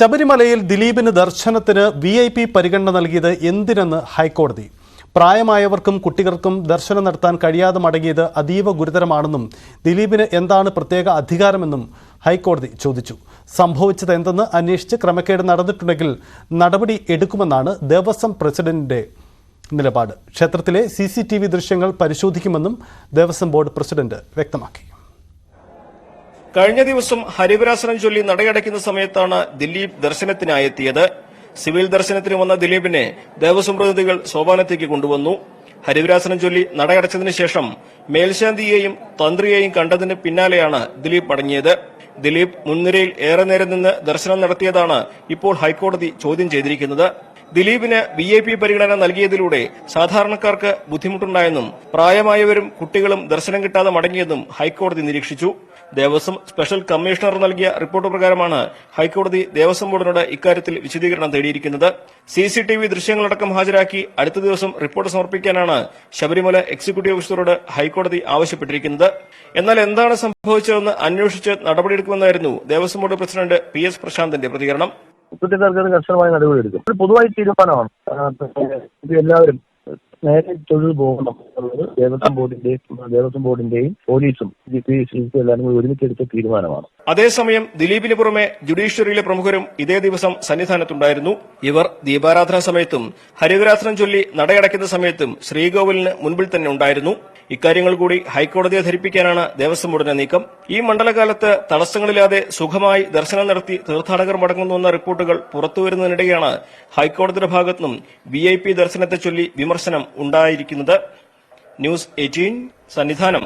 ശബരിമലയിൽ ദിലീപിന് ദർശനത്തിന് വി ഐ പി പരിഗണന നൽകിയത് എന്തിനെന്ന് ഹൈക്കോടതി? പ്രായമായവർക്കും കുട്ടികൾക്കും ദർശനം നടത്താൻ കഴിയാതെ മടങ്ങിയത് അതീവ ഗുരുതരമാണെന്നും ദിലീപിന് എന്താണ് പ്രത്യേക അധികാരമെന്നും ഹൈക്കോടതി ചോദിച്ചു. സംഭവിച്ചത് എന്തെന്ന് അന്വേഷിച്ച് ക്രമക്കേട് നടന്നിട്ടുണ്ടെങ്കിൽ നടപടി എടുക്കുമെന്നാണ് ദേവസ്വം പ്രസിഡന്റിന്റെ നിലപാട്. ക്ഷേത്രത്തിലെ സി ദൃശ്യങ്ങൾ പരിശോധിക്കുമെന്നും ദേവസ്വം ബോർഡ് പ്രസിഡന്റ് വ്യക്തമാക്കി. കഴിഞ്ഞ ദിവസം ഹരിവരാസനം ചൊല്ലി നടയടയ്ക്കുന്ന സമയത്താണ് ദിലീപ് ദർശനത്തിനായെത്തിയത് സിവിൽ ദർശനത്തിന് വന്ന ദിലീപിനെ ദേവസ്വം പ്രതിനിധികൾ സോപാനത്തേക്ക് കൊണ്ടുവന്നു. ഹരിവരാസനം ചൊല്ലി നടയടച്ചതിനു ശേഷം മേൽശാന്തിയെയും തന്ത്രിയെയും കണ്ടതിന് പിന്നാലെയാണ് ദിലീപ് മടങ്ങിയത് ദിലീപ് മുൻനിരയിൽ ഏറെ നേരം നിന്ന് ദർശനം നടത്തിയതാണ് ഇപ്പോൾ ഹൈക്കോടതി ചോദ്യം ചെയ്തിരിക്കുന്നത്. ദിലീപിന് വി ഐ പി പരിഗണന നൽകിയതിലൂടെ സാധാരണക്കാർക്ക് ബുദ്ധിമുട്ടുണ്ടായെന്നും പ്രായമായവരും കുട്ടികളും ദർശനം കിട്ടാതെ മടങ്ങിയെന്നും ഹൈക്കോടതി നിരീക്ഷിച്ചു. ദേവസ്വം സ്പെഷ്യൽ കമ്മീഷണർ നൽകിയ റിപ്പോർട്ട് പ്രകാരമാണ് ഹൈക്കോടതി ദേവസ്വം ബോർഡിനോട് ഇക്കാര്യത്തിൽ വിശദീകരണം തേടിയിരിക്കുന്നത്. സി സി ടി വി ദൃശ്യങ്ങളടക്കം ഹാജരാക്കി അടുത്ത ദിവസം റിപ്പോർട്ട് സമർപ്പിക്കാനാണ് ശബരിമല എക്സിക്യൂട്ടീവ് ഓഫീസറോട് ഹൈക്കോടതി ആവശ്യപ്പെട്ടിരിക്കുന്നത്. എന്നാൽ എന്താണ് സംഭവിച്ചതെന്ന് അന്വേഷിച്ച് നടപടിയെടുക്കുമെന്നായിരുന്നു Devaswom board president P S പ്രശാന്തിന്റെ പ്രതികരണം. കുറ്റക്കാർക്ക് കർശനമായ നടപടിയെടുക്കും ഒരു പൊതുവായി തീരുമാനമാണ്. എല്ലാവരും നേരെ തൊഴിൽ പോകണം എന്നുള്ളത് ദേവസ്വം ബോർഡിന്റെയും ദേവസ്വം ബോർഡിന്റെയും പോലീസും എല്ലാവരും കൂടി ഒരുമിച്ചെടുത്ത തീരുമാനമാണ്. അതേസമയം ദിലീപിന് പുറമെ ജുഡീഷ്യറിയിലെ പ്രമുഖരും ഇതേ ദിവസം സന്നിധാനത്തുണ്ടായിരുന്നു. ഇവർ ദീപാരാധന സമയത്തും ഹരിവരാസനം ചൊല്ലി നടയടയ്ക്കുന്ന സമയത്തും ശ്രീകോവിലിന് മുൻപിൽ തന്നെ ഉണ്ടായിരുന്നു. ഇക്കാര്യങ്ങൾ കൂടി ഹൈക്കോടതിയെ ധരിപ്പിക്കാനാണ് ദേവസ്വം ബോർഡിന്റെ നീക്കം. ഈ മണ്ഡലകാലത്ത് തടസ്സങ്ങളില്ലാതെ സുഖമായി ദർശനം നടത്തി തീർത്ഥാടകർ മടങ്ങുന്നുവെന്ന റിപ്പോർട്ടുകൾ പുറത്തുവരുന്നതിനിടെയാണ് ഹൈക്കോടതിയുടെ ഭാഗത്തുനിന്നും വി ഐ പി ദർശനത്തെ ചൊല്ലി വിമർശനം ഉണ്ടായിരിക്കുന്നത്. News eighteen Sannidhanam.